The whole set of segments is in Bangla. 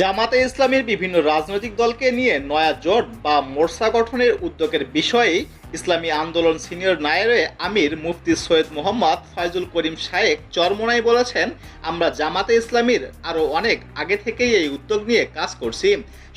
জামাতে ইসলামের বিভিন্ন রাজনৈতিক দলকে নিয়ে নয়া জোট বা মোর্চা গঠনের উদ্যোগের বিষয়ে ইসলামী আন্দোলন সিনিয়র নায়েরে আমির মুফতি সৈয়দ মোহাম্মদ ফয়জুল করিম শায়েক চরমোনাই বলেছেন, আমরা জামাতে ইসলামীর আরও অনেক আগে থেকেই এই উদ্যোগ নিয়ে কাজ করছি।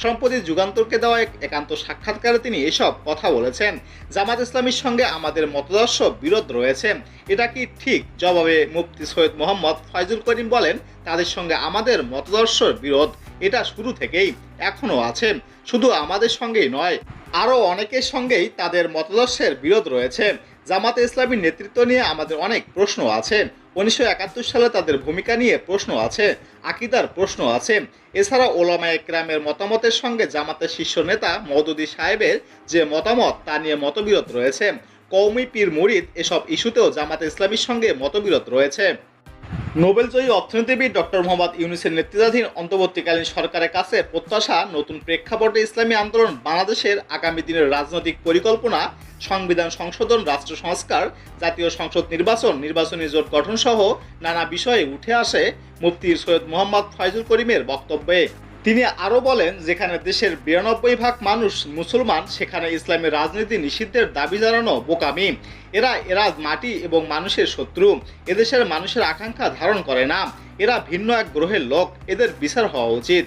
সম্প্রতি যুগান্তরকে দেওয়া এক একান্ত সাক্ষাৎকারে তিনি এসব কথা বলেছেন। জামাত ইসলামীর সঙ্গে আমাদের মতদর্শ বিরোধ রয়েছে। এটা কি ঠিক? জবাবে মুফতি সৈয়দ মোহাম্মদ ফয়জুল করিম বলেন, তাদের সঙ্গে আমাদের মতদর্শর বিরোধ। এটা শুরু থেকেই এখনও আছে। শুধু আমাদের সঙ্গেই নয় আরও অনেকের সঙ্গেই তাদের মতদর্শের বিরোধ রয়েছে। জামাতে ইসলামীর নেতৃত্ব নিয়ে আমাদের অনেক প্রশ্ন আছে। উনিশশো একাত্তর সালে তাদের ভূমিকা নিয়ে প্রশ্ন আছে, আকিদার প্রশ্ন আছে। এছাড়া ওলামা একরামের মতামতের সঙ্গে জামাতের শীর্ষ নেতা মৌদুদি সাহেবের যে মতামত, তা নিয়ে মতবিরোধ রয়েছে। কৌমি পীর মুরিদ এসব ইস্যুতেও জামাতে ইসলামীর সঙ্গে মতবিরোধ রয়েছে। নোবেলজয়ী অর্থনীতিবিদ ডক্টর মোহাম্মদ ইউনুসের নেতৃত্বাধীন অন্তর্বর্তীকালীন সরকারের কাছে প্রত্যাশা নতুন প্রেক্ষাপটে ইসলামী আন্দোলন বাংলাদেশের আগামী দিনের রাজনৈতিক পরিকল্পনা, সংবিধান সংশোধন, রাষ্ট্র সংস্কার, জাতীয় সংসদ নির্বাচন, নির্বাচনী জোট গঠন সহ নানা বিষয়ে উঠে আসে মুফতি সৈয়দ মোহাম্মদ ফয়জুল করিমের বক্তব্যে। তিনি আরও বলেন, যেখানে দেশের বিরানব্বই ভাগ মানুষ মুসলমান, সেখানে ইসলামের রাজনীতি নিষিদ্ধের দাবি জানানো বোকামি। এরা এরা মাটি এবং মানুষের শত্রু। এদেশের মানুষের আকাঙ্ক্ষা ধারণ করে না। এরা ভিন্ন এক গ্রহের লোক। এদের বিচার হওয়া উচিত।